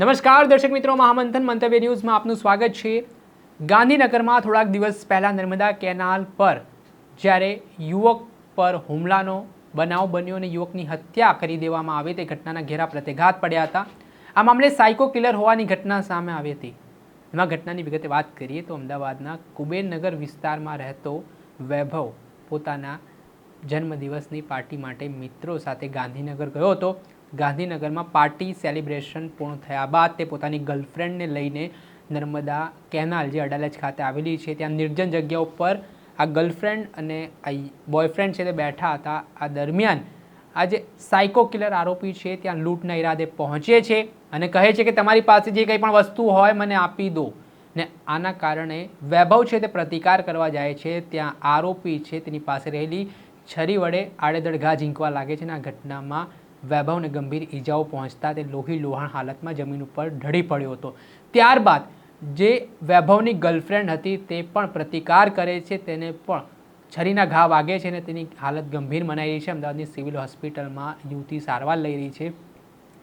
નમસ્કાર, દર્શક મિત્રો. મહામંથન મંતવ્ય ન્યૂઝમાં આપનું સ્વાગત છે. ગાંધીનગરમાં થોડાક દિવસ પહેલાં નર્મદા કેનાલ પર જ્યારે યુવક પર હુમલાનો બનાવ બન્યો અને યુવકની હત્યા કરી દેવામાં આવી તે ઘટનાના ઘેરા પ્રત્યાઘાત પડ્યા હતા. આ મામલે સાયકો કિલર હોવાની ઘટના સામે આવી હતી. એમાં ઘટનાની વિગતે વાત કરીએ તો અમદાવાદના કુબેરનગર વિસ્તારમાં રહેતો વૈભવ પોતાના જન્મદિવસની પાર્ટી માટે મિત્રો સાથે ગાંધીનગર ગયો હતો. ગાંધીનગરમાં પાર્ટી સેલિબ્રેશન પૂર્ણ થયા બાદ તે પોતાની ગર્લફ્રેન્ડને લઈને નર્મદા કેનાલ જે અડાલજ ખાતે આવેલી છે, ત્યાં નિર્જન જગ્યા ઉપર આ ગર્લફ્રેન્ડ અને આ બોયફ્રેન્ડ છે તે બેઠા હતા. આ દરમિયાન આ જે સાયકો કિલર આરોપી છે, ત્યાં લૂંટના ઈરાદે પહોંચે છે અને કહે છે કે તમારી પાસે જે કંઈ પણ વસ્તુ હોય મને આપી દો. ને આના કારણે વૈભવ છે તે પ્રતિકાર કરવા જાય છે. ત્યાં આરોપી છે, તેની પાસે રહેલી છરી વડે આડેધડ ઘા ઝીંકવા લાગે છે અને આ ઘટનામાં વૈભવને ગંભીર ઈજાઓ પહોંચતા તે લોહી લોહાણ હાલતમાં જમીન ઉપર ઢળી પડ્યો હતો. ત્યારબાદ જે વૈભવની ગર્લફ્રેન્ડ હતી તે પણ પ્રતિકાર કરે છે, તેને પણ છરીના ઘા વાગે છે અને તેની હાલત ગંભીર મનાઈ રહી છે. અમદાવાદની સિવિલ હોસ્પિટલમાં યુવતી સારવાર લઈ રહી છે.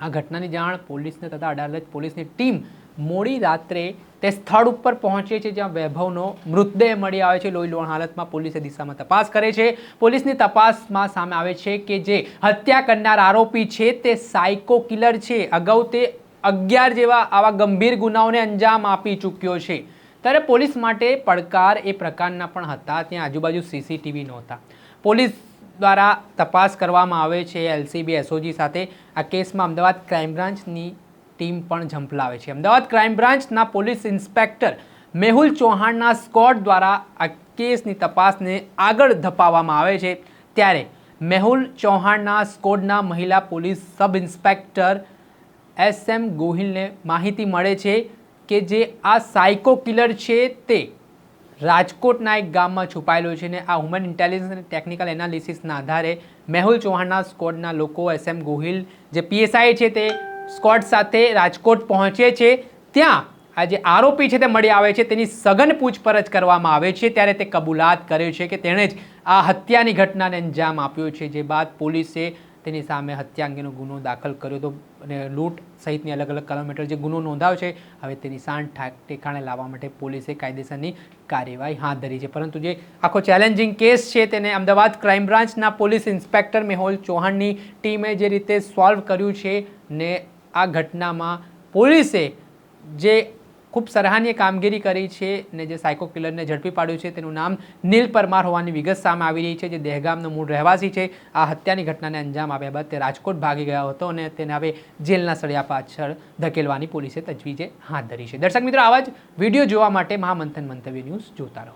આ ઘટનાની જાણ પોલીસને તથા અડાલજ પોલીસની ટીમ મોડી રાત્રે તે સ્થળ ઉપર પહોંચે છે જ્યાં વૈભવનો મૃતદેહ મળી આવે છે. લોહી લોણ હાલતમાં પોલીસે દિશામાં તપાસ કરે છે. પોલીસની તપાસમાં સામે આવે છે કે જે હત્યા કરનાર આરોપી છે તે સાયકો કિલર છે. અગાઉ તે અગિયાર જેવા આવા ગંભીર ગુનાઓને અંજામ આપી ચૂક્યો છે. ત્યારે પોલીસ માટે પડકાર એ પ્રકારના પણ હતા. ત્યાં આજુબાજુ સીસીટીવી નહોતા. પોલીસ દ્વારા તપાસ કરવામાં આવે છે. એલસીબી, એસઓજી સાથે આ કેસમાં અમદાવાદ ક્રાઇમ બ્રાન્ચની ટીમ પણ ઝંપલાવે છે. અમદાવાદ ક્રાઇમ બ્રાન્ચના પોલીસ ઇન્સ્પેક્ટર મેહુલ ચૌહાણના સ્કોડ દ્વારા આ કેસની તપાસને આગળ ધપાવવામાં આવે છે. ત્યારે મેહુલ ચૌહાણના સ્કોડના મહિલા police sub inspector S M ગોહિલને માહિતી મળે છે કે જે આ સાયકો કિલર છે તે રાજકોટના એક ગામમાં છુપાયેલો છે ને આ હ્યુમન ઇન્ટેલિજન્સ અને ટેકનિકલ એનાલિસિસના આધારે મેહુલ ચૌહાણના સ્કોડના લોકો એસ એમ ગોહિલ જે પીએસઆઈ છે તે સ્કોડ સાથે રાજકોટ પહોંચે છે. ત્યાં આ જે આરોપી છે તે મળી આવે છે. તેની સઘન પૂછપરછ કરવામાં આવે છે. ત્યારે તે કબૂલાત કરે છે કે તેણે જ આ હત્યાની ઘટનાને અંજામ આપ્યો છે. જે બાદ પોલીસે તેની સામે હત્યા અંગેનો ગુનો દાખલ કર્યો હતો અને લૂંટ સહિતની અલગ અલગ કલમ હેઠળ જે ગુનો નોંધાયો છે, હવે તેની સાંઠ ઠેકાણે લાવવા માટે પોલીસે કાયદેસરની કાર્યવાહી હાથ ધરી છે. પરંતુ જે આખો ચેલેન્જિંગ કેસ છે તેને અમદાવાદ ક્રાઇમ બ્રાન્ચના પોલીસ ઇન્સ્પેક્ટર મેહુલ ચૌહાણની ટીમે જે રીતે સોલ્વ કર્યું છે ને આ ઘટનામાં પોલીસે જે ખૂબ સરાહનીય કામગીરી કરી છે ને જે સાયકો કિલરને ઝડપી પાડ્યું છે તેનું નામ નીલ પરમાર હોવાની વિગત સામે આવી રહી છે જે દહેગામનો મૂળ રહેવાસી છે. આ હત્યાની ઘટનાને અંજામ આપ્યા બાદ તે રાજકોટ ભાગી ગયો હતો અને તેને હવે જેલના સળિયા પાછળ ધકેલવાની પોલીસે તજવીજે હાથ ધરી છે. દર્શક મિત્રો, આવા જ વીડિયો જોવા માટે મહામંથન મંતવ્ય ન્યૂઝ જોતા રહો.